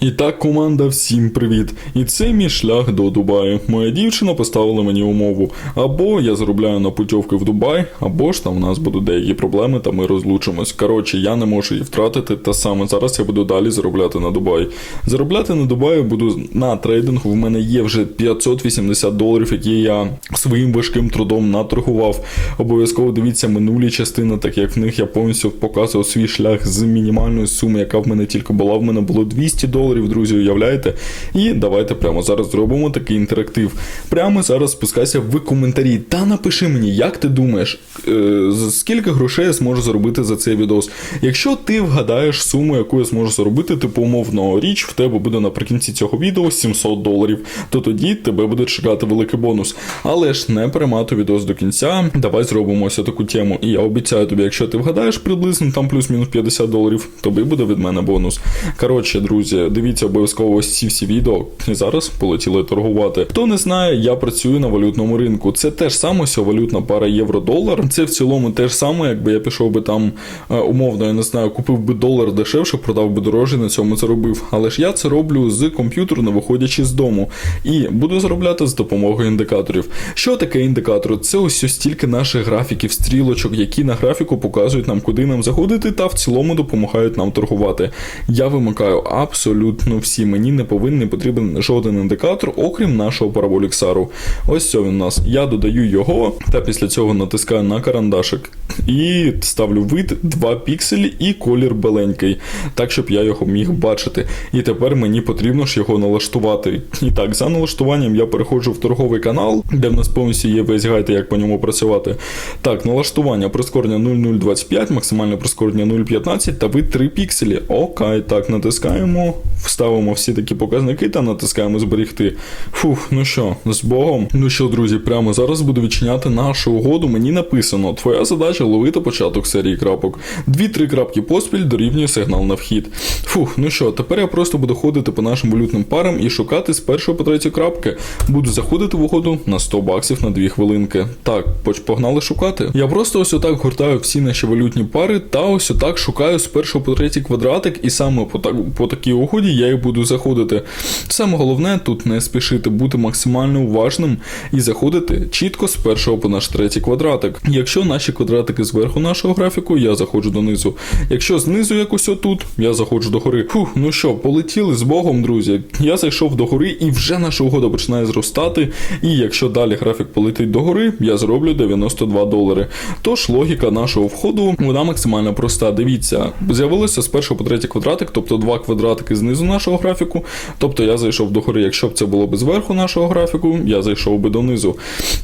І так, команда, всім привіт! І це мій шлях до Дубаю. Моя дівчина поставила мені умову: або я заробляю на путівки в Дубай, або ж там в нас будуть деякі проблеми, та ми розлучимось. Коротше, я не можу її втратити, та саме зараз я буду далі заробляти на Дубай. Заробляти на Дубаї буду на трейдингу. В мене є вже 580 доларів, які я своїм важким трудом наторгував. Обов'язково дивіться минулі частини, так як в них я повністю показував свій шлях з мінімальної суми, яка в мене тільки була. В мене було 200 доларів, друзі, уявляєте? І давайте прямо зараз зробимо такий інтерактив. Прямо зараз спускайся в коментарі та напиши мені, як ти думаєш, е, скільки грошей я зможу заробити за цей відос. Якщо ти вгадаєш суму, яку я зможу заробити, типу умовно річ, в тебе буде наприкінці цього відео 700 доларів, то тоді тебе буде чекати великий бонус. Але ж не перематуй відос до кінця. Давай зробимо ось таку тему. І я обіцяю тобі, якщо ти вгадаєш приблизно там плюс-мінус 50 доларів, тобі буде від мене бонус. Коротше, друзі, дивіться обов'язково ось ці всі відео. І зараз полетіли торгувати. Хто не знає, я працюю на валютному ринку. Це теж саме ось валютна пара євро-долар. Це в цілому те ж саме, якби я пішов би там е, умовно, я не знаю, купив би долар дешевше, продав би дорожче, на цьому заробив. Але ж я це роблю з комп'ютеру, не виходячи з дому. І буду заробляти з допомогою індикаторів. Що таке індикатор? Це ось ось стільки наших графіків, стрілочок, які на графіку показують нам, куди нам заходити, та в цілому допомагають нам торгувати. Я вимикаю абсолютно всі. Мені не повинен потрібен жоден індикатор, окрім нашого параболіксару. Ось це він у нас. Я додаю його, та після цього натискаю на карандашик і ставлю вид 2 пікселі і колір беленький, так щоб я його міг бачити. І тепер мені потрібно ж його налаштувати. І так, за налаштуванням я переходжу в торговий канал, де в нас повністю є весь гайд, як по ньому працювати. Так, налаштування прискорення 0025, максимальне прискорення 0,15 та вид 3 пікселі. Окей, так, натискаємо, вставимо всі такі показники та натискаємо зберігти. Фух, ну що, з Богом. Ну що, друзі, прямо зараз буду відчиняти нашу угоду. Мені написано: твоя задача ловити початок серії крапок. Дві-три крапки поспіль дорівнює сигнал на вхід. Фух, ну що, тепер я просто буду ходити по нашим валютним парам і шукати з першої по третю крапки. Буду заходити в угоду на 100 баксів на 2 хвилинки. Так, погнали шукати. Я просто ось отак гуртаю всі наші валютні пари та ось отак шукаю з першого по третій квадратик, і саме по, так, по такій угоді я і буду заходити. Саме головне тут не спішити бути максимально уважним і заходити чітко з першого по наш третій квадратик. Якщо наші квадратики зверху нашого графіку, я заходжу донизу. Якщо знизу якось отут, я заходжу до гори. Фух, ну що, полетіли з Богом, друзі. Я зайшов до гори і вже наша угода починає зростати. І якщо далі графік полетить до гори, я зроблю 92 долари. Тож логіка нашого входу вона максимально проста. Дивіться, з'явилося з першого по третій квадратик, тобто два квадратики знизу нашого графіку. Тобто я зайшов до гори. Якщо б це було б зверху нашого графіку, я зайшов би донизу.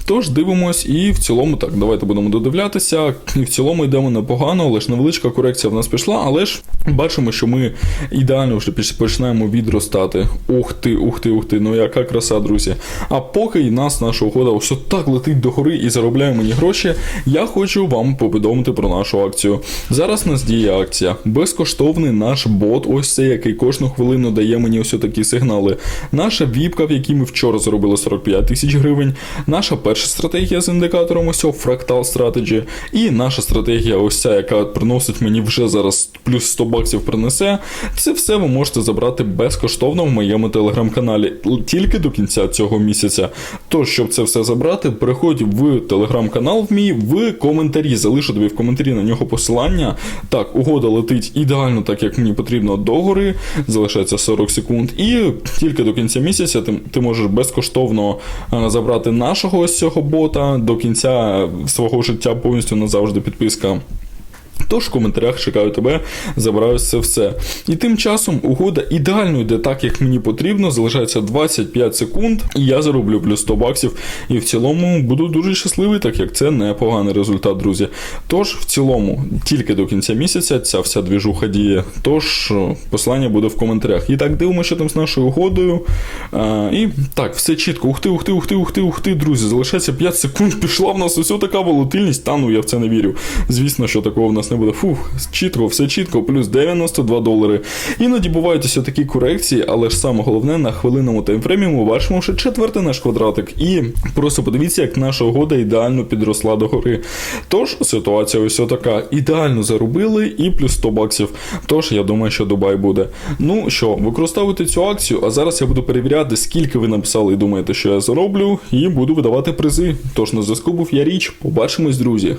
Тож дивимось, і в цілому так, давайте будемо додивлятися. В цілому йдемо непогано, ж невеличка корекція в нас пішла, але ж бачимо, що ми ідеально вже починаємо відростати. Ух ти, ух ти, ух ти, ну яка краса, друзі. А поки нас наша угода ось так летить до гори і заробляє мені гроші, я хочу вам повідомити про нашу акцію. Зараз нас діє акція. Безкоштовний наш бот, ось цей, який кожну хвилину дає мені ось такі сигнали. Наша віпка, в якій ми вчора заробили 45 тисяч гривень. Наша перша стратегія з індикатором ось цього Fractal Strategy. І наша стратегія, ось ця, яка приносить мені вже зараз плюс 100 баксів принесе. Це все ви можете забрати безкоштовно в моєму телеграм-каналі тільки до кінця цього місяця. Тож, щоб це все забрати, переходь в телеграм-канал в мій в коментарі. Залишу тобі в коментарі на нього посилання. Так, угода летить ідеально, так як мені потрібно до гори. Залишається 40 секунд. І тільки до кінця місяця ти, ти можеш безкоштовно е, забрати нашого ось цього бота до кінця свого життя повністю назавжди підписка. Тож в коментарях чекаю тебе, забираю це все. І тим часом угода ідеально йде так, як мені потрібно. Залишається 25 секунд, і я зароблю плюс 100 баксів. І в цілому буду дуже щасливий, так як це непоганий результат, друзі. Тож, в цілому, тільки до кінця місяця ця вся двіжуха діє. Тож послання буде в коментарях. І так дивимося, що там з нашою угодою. А, і так, все чітко. Ухти, ухти, ухти, ухти, ухти, друзі. Залишається 5 секунд. Пішла в нас ось така волатильність. Та ну я в це не вірю. Звісно, що такого в нас нас не буде. Фух, чітко, все чітко, плюс 92 долари. Іноді бувають ось такі корекції, але ж саме головне на хвилинному таймфреймі ми бачимо, що четвертий наш квадратик. І просто подивіться, як наша угода ідеально підросла до гори. Тож ситуація ось така. Ідеально заробили і плюс 100 баксів. Тож я думаю, що Дубай буде. Ну що, використовуйте цю акцію, а зараз я буду перевіряти, скільки ви написали і думаєте, що я зароблю, і буду видавати призи. Тож на зв'язку був я річ. Побачимось, друзі.